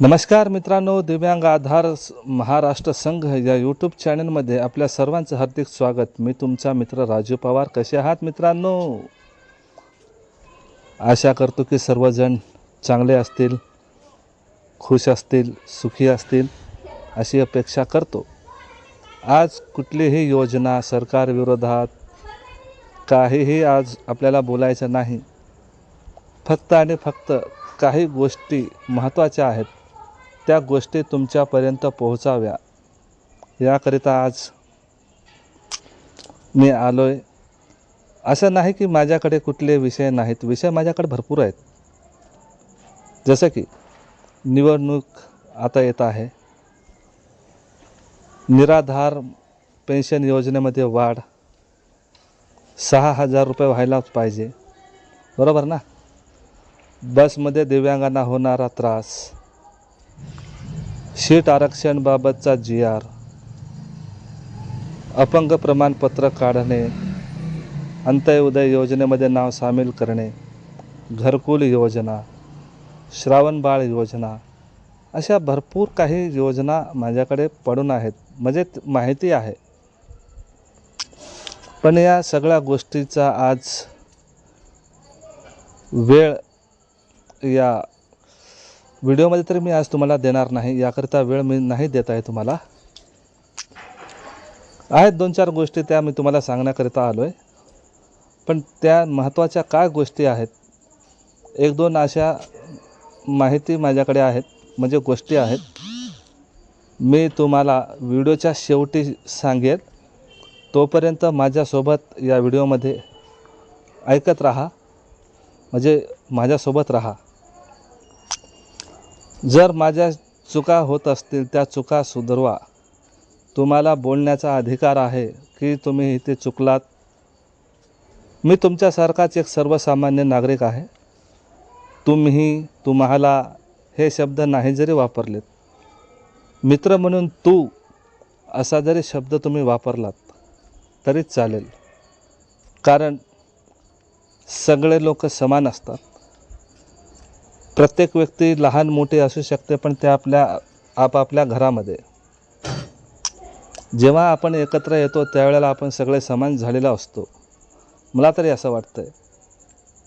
नमस्कार मित्रांनो दिव्यांग आधार महाराष्ट्र संघ या यूट्यूब चॅनलमध्ये आपल्या सर्वांचं हार्दिक स्वागत. मी तुमचा मित्र राजू पवार. कसे आहात मित्रांनो? आशा करतो की सर्वजण चांगले असतील खुश असतील सुखी असतील अशी अपेक्षा करतो. आज कुठलीही योजना सरकारविरोधात काहीही आज आपल्याला बोलायचं नाही. फक्त आणि फक्त काही गोष्टी महत्त्वाच्या आहेत. त्या गोष्टी तुमच्यापर्यंत पोहोचाव्या. याकरिता आज मी आलो आहे असं नाही की माझ्याकडे कुठले विषय नाहीत. विषय माझ्याकडे भरपूर आहेत. जसं की निवडणूक आता येत आहे. निराधार पेन्शन योजनेमध्ये वाढ. सहा हजार रुपये व्हायलाच पाहिजे. बरोबर ना? बसमध्ये दिव्यांगांना होणारा त्रास. सीट आरक्षणबाबतचा जी आर. अपंग प्रमाणपत्र काढणे अंत्योदय योजनेमध्ये नाव सामील करणे घरकुल योजना श्रावणबाळ योजना अशा भरपूर काही योजना माझ्याकडे पडून आहेत. म्हणजे माहिती आहे. पण या सगळ्या गोष्टीचा आज वेळ या व्हिडिओमध्ये तरी मी आज तुम्हाला देणार नाही याकरिता वेळ मी नाही देत आहे तुम्हाला. आहेत दोन चार गोष्टी त्या मी तुम्हाला सांगण्याकरिता आलो आहे पण त्या महत्त्वाच्या काय गोष्टी आहेत? एक दोन अशा माहिती माझ्याकडे आहेत म्हणजे गोष्टी आहेत. मी तुम्हाला व्हिडिओच्या शेवटी सांगेन तोपर्यंत माझ्यासोबत या व्हिडिओमध्ये ऐकत राहा म्हणजे माझ्यासोबत राहा. जर माझ्या चुका होत असतील त्या चुका सुधरवा. तुम्हाला बोलण्याचा अधिकार आहे की तुम्ही इथे चुकलात? मी तुमच्यासारखाच एक सर्वसामान्य नागरिक आहे. तुम्ही तुम्हाला हे शब्द नाही जरी वापरलेत. मित्र म्हणून तू असा जरी शब्द तुम्ही वापरलात तरीच चालेल. कारण सगळे लोक समान असतात. प्रत्येक व्यक्ती लहान मोठी असू शकते पण ते आपल्या आपापल्या घरामध्ये. जेव्हा आपण एकत्र येतो त्यावेळेला आपण सगळे समान झालेला असतो. मला तरी असं वाटतं आहे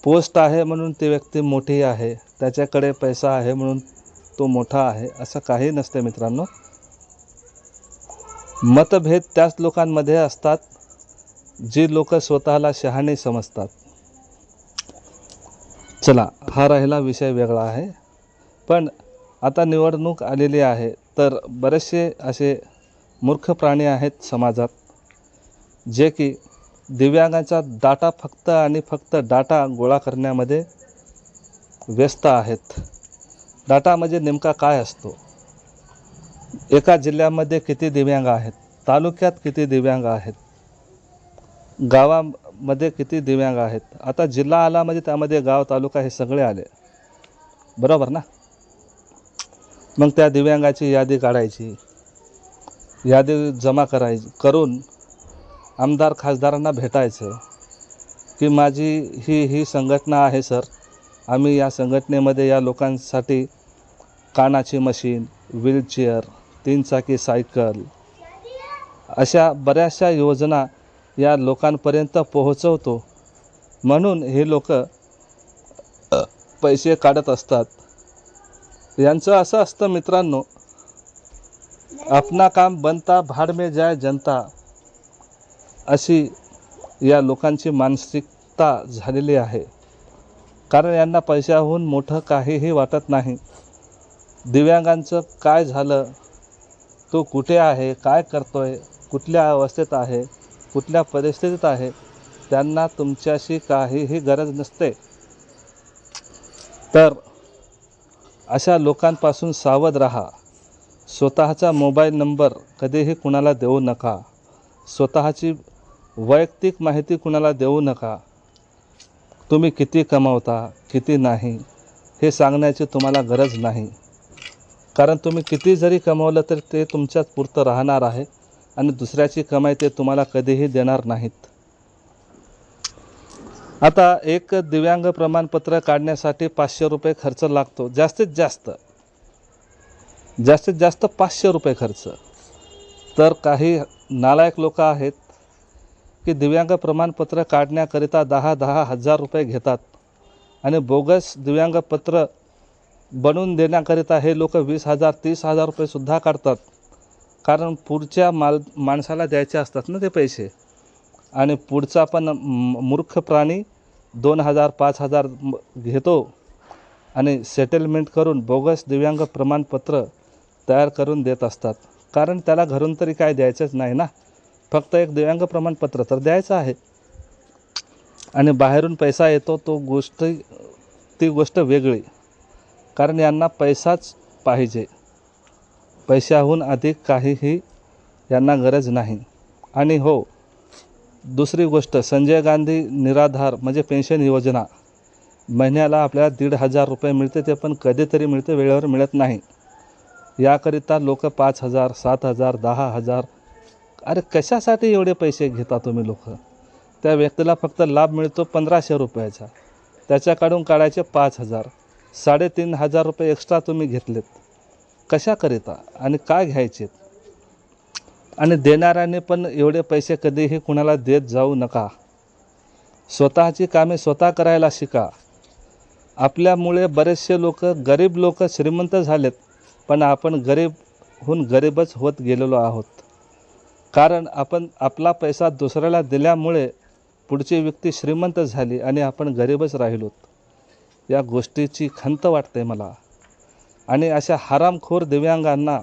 पोस्ट आहे म्हणून ती व्यक्ती मोठी आहे त्याच्याकडे पैसा आहे म्हणून तो मोठा आहे असं काही नसते मित्रांनो. मतभेद त्याच लोकांमध्ये असतात जी लोक स्वतःला शहाणे समजतात. चला हा राहिला विषय वेगळा आहे. पण आता निवडणूक आलेली आहे तर बरेचसे असे मूर्ख प्राणी आहेत समाजात जे की दिव्यांगाचा डाटा फक्त आणि फक्त डाटा गोळा करण्यामध्ये व्यस्त आहेत. डाटा म्हणजे नेमका काय असतो? एका जिल्ह्यामध्ये किती दिव्यांग आहेत? तालुक्यात किती दिव्यांग आहेत? गावा मध्ये किती दिव्यांग आहेत? आता जिल्हा आला म्हणजे त्यामध्ये गाव तालुका हे सगळे आले. बरोबर ना? मग त्या दिव्यांगाची यादी काढायची. यादी जमा करायची करून आमदार खासदारांना भेटायचं की माझी ही ही संघटना आहे सर. आम्ही या संघटनेमध्ये या लोकांसाठी कानाची मशीन व्हीलचेअर तीन चाकी सायकल अशा बऱ्याचशा योजना या लोकांपर्यंत पोहोचवतो. म्हणून हे लोक पैसे काढत असतात. यांचं असं असतं मित्रांनो अपना काम बनता भाड में जाय जनता. अशी या लोकांची मानसिकता झालेली आहे. कारण यांना पैशाहून मोठं काहीही वाटत नाही. दिव्यांगांचं काय झालं? तो कुठे आहे? काय करतो आहे कुठल्या अवस्थेत आहे? कुठल्या परिस्थितीत आहे त्यांना तुमच्याशी काहीही गरज नसते. तर अशा लोकांपासून सावध राहा. स्वतःचा मोबाईल नंबर कधीही कुणाला देऊ नका. स्वतःची वैयक्तिक माहिती कुणाला देऊ नका. तुम्ही किती कमावता किती नाही हे सांगण्याची तुम्हाला गरज नाही. कारण तुम्ही किती जरी कमवलं तर ते तुमच्यात पुरतं राहणार आहे. आणि दुसऱ्याची कमाई ते तुम्हाला कधीही देणार नाहीत. आता एक दिव्यांग प्रमाणपत्र काढण्यासाठी पाचशे रुपये खर्च लागतो. जास्तीत जास्त जास्तीत जास्त पाचशे रुपये खर्च. तर काही नालायक लोक आहेत की दिव्यांग प्रमाणपत्र काढण्याकरिता दहा दहा हजार रुपये घेतात. आणि बोगस दिव्यांगपत्र बनवून देण्याकरिता हे लोक वीस हजार तीस हजार रुपयेसुद्धा काढतात. कारण पुढच्या माल माणसाला द्यायचे असतात ना ते पैसे. आणि पुढचा पण म- मूर्ख प्राणी दोन हजार पाच हजार घेतो आणि सेटलमेंट करून बोगस दिव्यांग प्रमाणपत्र तयार करून देत असतात. कारण त्याला घरून तरी काय द्यायचंच नाही ना? फक्त एक दिव्यांग प्रमाणपत्र तर द्यायचं आहे. आणि बाहेरून पैसा येतो तो गोष्ट ती गोष्ट वेगळी. कारण यांना पैसाच पाहिजे. पैशाहून अधिक काहीही यांना गरज नाही. आणि हो दुसरी गोष्ट संजय गांधी निराधार म्हणजे पेन्शन योजना. महिन्याला आपल्याला दीड हजार रुपये मिळते ते पण कधीतरी मिळते वेळेवर मिळत नाही. याकरिता लोक पाच हजार सात हजार दहा हजार. अरे कशासाठी एवढे पैसे घेता तुम्ही लोक? त्या व्यक्तीला फक्त लाभ मिळतो पंधराशे रुपयाचा. त्याच्याकडून काढायचे पाच हजार. साडेतीन हजार रुपये एक्स्ट्रा तुम्ही घेतलेत. कशाकरिता आणि काय घ्यायचे? आणि देणाऱ्याने पण एवढे पैसे कधीही कुणाला देत जाऊ नका. स्वतःची कामे स्वतः करायला शिका. आपल्यामुळे बरेचसे लोक गरीब लोक श्रीमंत झालेत पण आपण गरीबहून गरीबच होत गेलेलो आहोत. कारण आपण आपला पैसा दुसऱ्याला दिल्यामुळे पुढची व्यक्ती श्रीमंत झाली आणि आपण गरीबच राहिलोत. या गोष्टीची खंत वाटते मला. आणि अशा हरामखोर दिव्यांगांना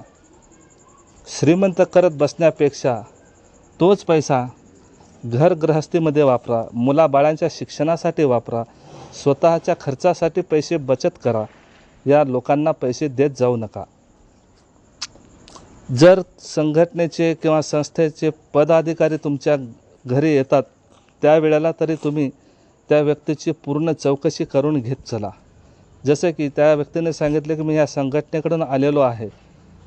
श्रीमंत करत बसण्यापेक्षा तोच पैसा घरगृहस्थीमध्ये वापरा मुलाबाळांच्या शिक्षणासाठी वापरा स्वतःच्या खर्चासाठी पैसे बचत करा या लोकांना पैसे देत जाऊ नका. जर संघटनेचे किंवा संस्थेचे पदाधिकारी तुमच्या घरी येतात त्यावेळेला तरी तुम्ही त्या व्यक्तीची पूर्ण चौकशी करून घेत चला. जसं की त्या व्यक्तीने सांगितले की मी या संघटनेकडून आलेलो आहे.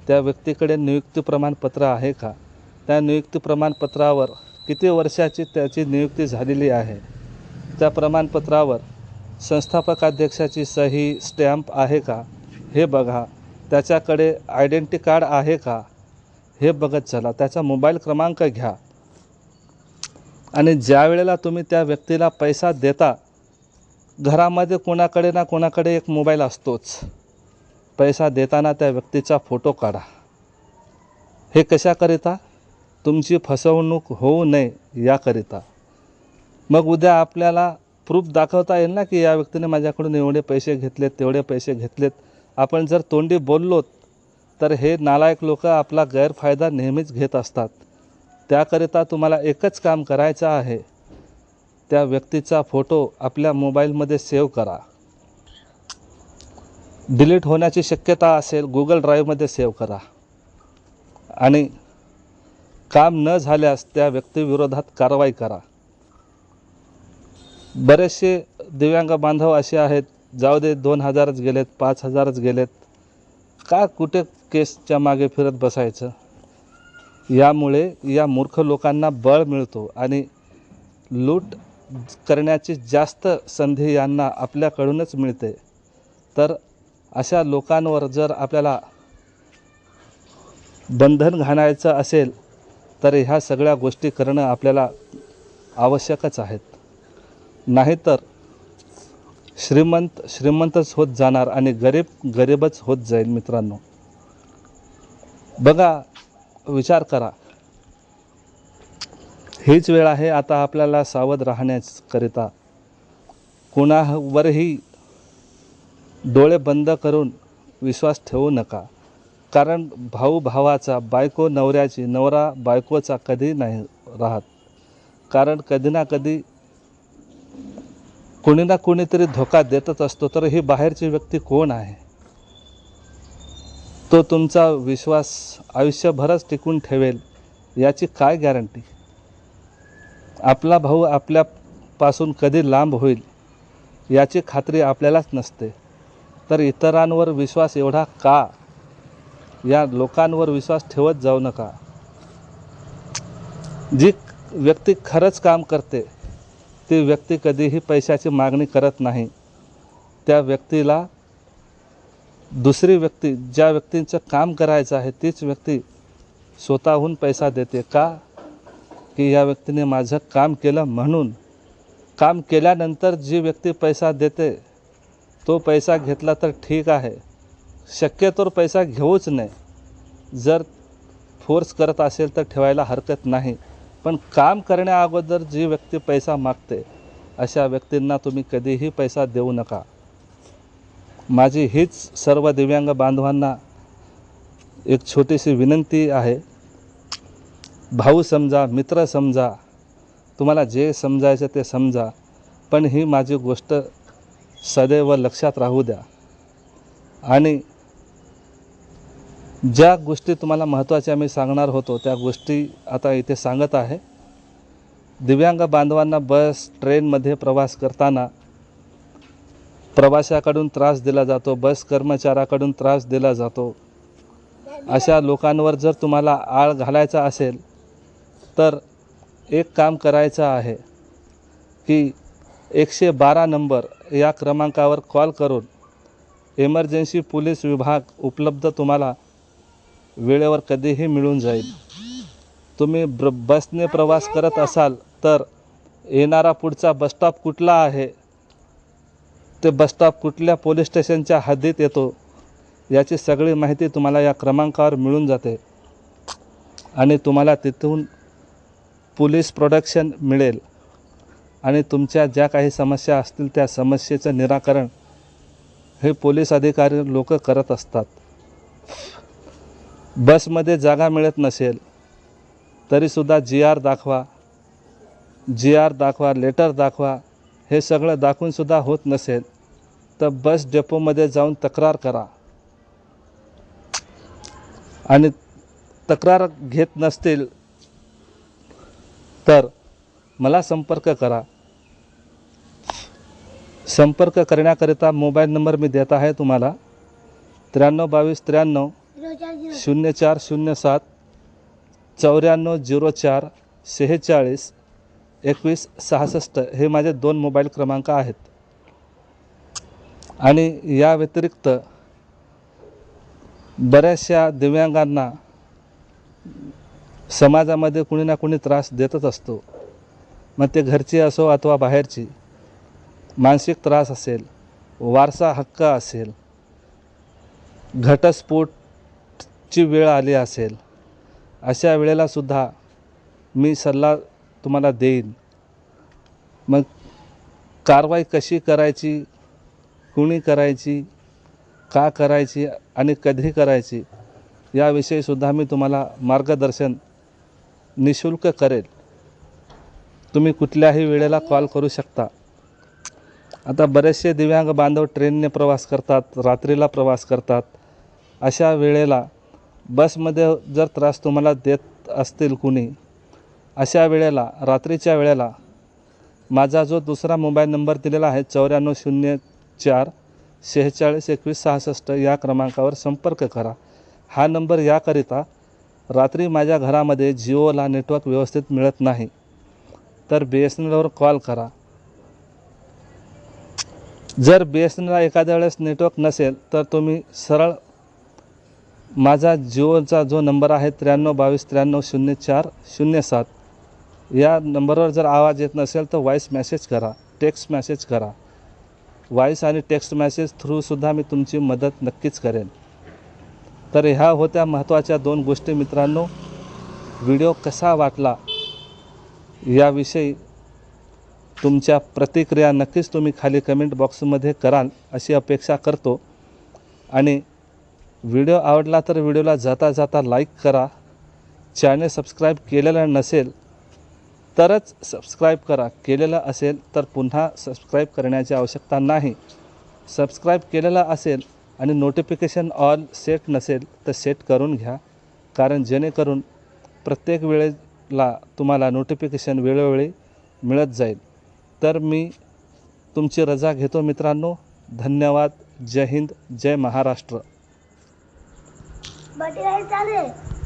त्या व्यक्तीकडे नियुक्ती प्रमाणपत्र आहे का? त्या नियुक्ती प्रमाणपत्रावर किती वर्षाची त्याची नियुक्ती झालेली आहे? त्या प्रमाणपत्रावर संस्थापकाध्यक्षाची सही स्टॅम्प आहे का? हे बघा. त्याच्याकडे आयडेंटी कार्ड आहे का? हे बघत चला. त्याचा मोबाईल क्रमांक घ्या. आणि ज्या वेळेला तुम्ही त्या व्यक्तीला पैसा देता घरामध्ये कोणाकडे ना कोणाकडे एक मोबाईल असतोच. पैसा देताना त्या व्यक्तीचा फोटो काढा. हे कशाकरिता? तुमची फसवणूक होऊ नये याकरिता. मग उद्या आपल्याला प्रूफ दाखवता येईल ना की या व्यक्तीने माझ्याकडून एवढे पैसे घेतलेत तेवढे पैसे घेतलेत. आपण जर तोंडी बोललोत तर हे नालायक लोक आपला गैरफायदा नेहमीच घेत असतात. त्याकरिता तुम्हाला एकच काम करायचं आहे. त्या व्यक्तीचा फोटो आपल्या मोबाईलमध्ये सेव्ह करा. डिलीट होण्याची शक्यता असेल गुगल ड्राईव्हमध्ये सेव्ह करा. आणि काम न झाल्यास त्या व्यक्तीविरोधात कारवाई करा. बरेचसे दिव्यांग बांधव असे आहेत जाऊ दे दोन हजारच गेलेत पाच हजारच गेलेत. का कुठे केसच्या मागे फिरत बसायचं? यामुळे या मूर्ख लोकांना बळ मिळतो आणि लूट करण्याची जास्त संधी यांना आपल्याकडूनच मिळते. तर अशा लोकांवर जर आपल्याला बंधन घालायचं असेल तर ह्या सगळ्या गोष्टी करणं आपल्याला आवश्यकच आहेत. नाहीतर श्रीमंत श्रीमंतच होत जाणार आणि गरीब गरीबच होत जाईल मित्रांनो. बघा विचार करा. हीच वेळ आहे आता आपल्याला सावध राहण्याकरिता. कुणावरही डोळे बंद करून विश्वास ठेवू नका. कारण भाऊ भावाचा बायको नवऱ्याची नवरा बायकोचा कधी नाही राहत. कारण कधी ना कधी कोणी ना कोणीतरी धोका देतच असतो तर ही बाहेरची व्यक्ती कोण आहे? तो तुमचा विश्वास आयुष्यभरच टिकून ठेवेल याची काय गॅरंटी? आपला भाऊ आपल्यापासून कधी लांब होईल याची खात्री आपल्यालाच नसते. तर इतरांवर विश्वास एवढा का? या लोकांवर विश्वास ठेवत जाऊ नका. जी व्यक्ती खरंच काम करते ती व्यक्ती कधीही पैशाची मागणी करत नाही. त्या व्यक्तीला दुसरी व्यक्ती ज्या व्यक्तींचं काम करायचं आहे तीच व्यक्ती स्वतःहून पैसा देते का? की या व्यक्तीने माझं काम केलं म्हणून. काम केल्यानंतर जी व्यक्ती पैसा देते तो पैसा घेतला तर ठीक आहे. शक्यतोवर पैसा घेऊच नाही जर फोर्स करत असेल तर ठेवायला हरकत नाही. पण काम करण्या अगोदर जी व्यक्ती पैसा मागते अशा व्यक्तींना तुम्ही कधीही पैसा देऊ नका. माझी हीच सर्व दिव्यांग बांधवांना एक छोटीशी विनंती आहे. भाऊ समजा मित्र समजा तुम्हाला जे समजायचं ते समजा पण ही माझी गोष्ट सदैव लक्षात राहू द्या. आणि ज्या गोष्टी तुम्हाला महत्त्वाच्या मी सांगणार होतो त्या गोष्टी आता इथे सांगत आहे. दिव्यांग बांधवांना बस ट्रेनमध्ये प्रवास करताना प्रवाशाकडून त्रास दिला जातो बस कर्मचाऱ्याकडून त्रास दिला जातो. अशा लोकांवर जर तुम्हाला आळ घालायचा असेल तर एक काम करायचं आहे की एकशे बारा नंबर या क्रमांकावर कॉल करून एमर्जन्सी पोलीस विभाग उपलब्ध तुम्हाला वेळेवर कधीही मिळून जाईल. तुम्ही ब्र बसने प्रवास करत असाल तर येणारा पुढचा बसस्टॉप कुठला आहे? ते बसस्टॉप कुठल्या पोलीस स्टेशनच्या हद्दीत येतो याची सगळी माहिती तुम्हाला या क्रमांकावर मिळून जाते. आणि तुम्हाला तिथून पोलीस प्रोडक्शन मिळेल आणि तुमच्या ज्या काही समस्या असतील त्या समस्येचं निराकरण हे पोलीस अधिकारी लोक करत असतात. बसमध्ये जागा मिळत नसेल तरीसुद्धा जी आर दाखवा जी आर दाखवा लेटर दाखवा हे सगळं दाखवूनसुद्धा होत नसेल तर बस डेपोमध्ये जाऊन तक्रार करा. आणि तक्रार घेत नसतील तर मला संपर्क करा. संपर्क करण्याकरिता मोबाईल नंबर मी देत आहे तुम्हाला. त्र्याण्णव बावीस त्र्याण्णव शून्य चार शून्य सात चौऱ्याण्णव झिरो चार शेहेचाळीस एकवीस सहासष्ट हे माझे दोन मोबाईल क्रमांक आहेत. आणि या व्यतिरिक्त बऱ्याचशा दिव्यांगांना समाजामध्ये कुणी ना कुणी त्रास देतच असतो. मग ते घरची असो अथवा बाहेरची मानसिक त्रास असेल वारसा हक्क असेल घटस्फोटची वेळ आली असेल अशा वेळेला सुद्धा मी सल्ला तुम्हाला देईन. मग कारवाई कशी करायची कुणी करायची का करायची आणि कधी करायची याविषयीसुद्धा मी तुम्हाला मार्गदर्शन निशुल्क करेल. तुम्ही कुठल्याही वेळेला कॉल करू शकता. आता बरेचसे दिव्यांग बांधव ट्रेनने प्रवास करतात रात्रीला प्रवास करतात. अशा वेळेला बसमध्ये जर त्रास तुम्हाला देत असतील कुणी अशा वेळेला रात्रीच्या वेळेला माझा जो दुसरा मोबाईल नंबर दिलेला आहे चौऱ्याण्णव शून्य चार शेहेचाळीस एकवीस सहासष्ट या क्रमांकावर संपर्क करा. हा नंबर याकरिता रात्री माझ्या घरामध्ये जिओला नेटवर्क व्यवस्थित मिळत नाही तर बी एस एन एलवर कॉल करा. जर बी एस एन एलला एखाद्या वेळेस नेटवर्क नसेल तर तुम्ही सरळ माझा जिओचा जो नंबर आहे त्र्याण्णव बावीस त्र्याण्णव शून्य चार शून्य सात या नंबरवर जर आवाज येत नसेल तर व्हॉईस मेसेज करा टेक्स्ट मेसेज करा. व्हॉईस आणि टेक्स्ट मेसेज थ्रूसुद्धा मी तुमची मदत नक्कीच करेन. तर ह्या होत्या महत्त्वाच्या दोन गोष्टी मित्रांनो. व्हिडिओ कसा वाटला याविषयी तुमच्या प्रतिक्रिया नक्कीच तुम्ही खाली कमेंट बॉक्समध्ये कराल अशी अपेक्षा करतो. आणि व्हिडिओ आवडला तर व्हिडिओला जाता जाता लाईक करा. चॅनल सबस्क्राईब केलेलं नसेल तरच सबस्क्राईब करा. केलेलं असेल तर पुन्हा सबस्क्राईब करण्याची आवश्यकता नाही. सबस्क्राईब केलेला असेल आणि नोटिफिकेशन ऑल सेट नसेल तर सेट करून घ्या. कारण जेणेकरून प्रत्येक वेळेला तुम्हाला नोटिफिकेशन वेळोवेळी मिळत जाईल. तर मी तुमची रजा घेतो मित्रांनो. धन्यवाद. जय हिंद. जय महाराष्ट्र. चालू आहे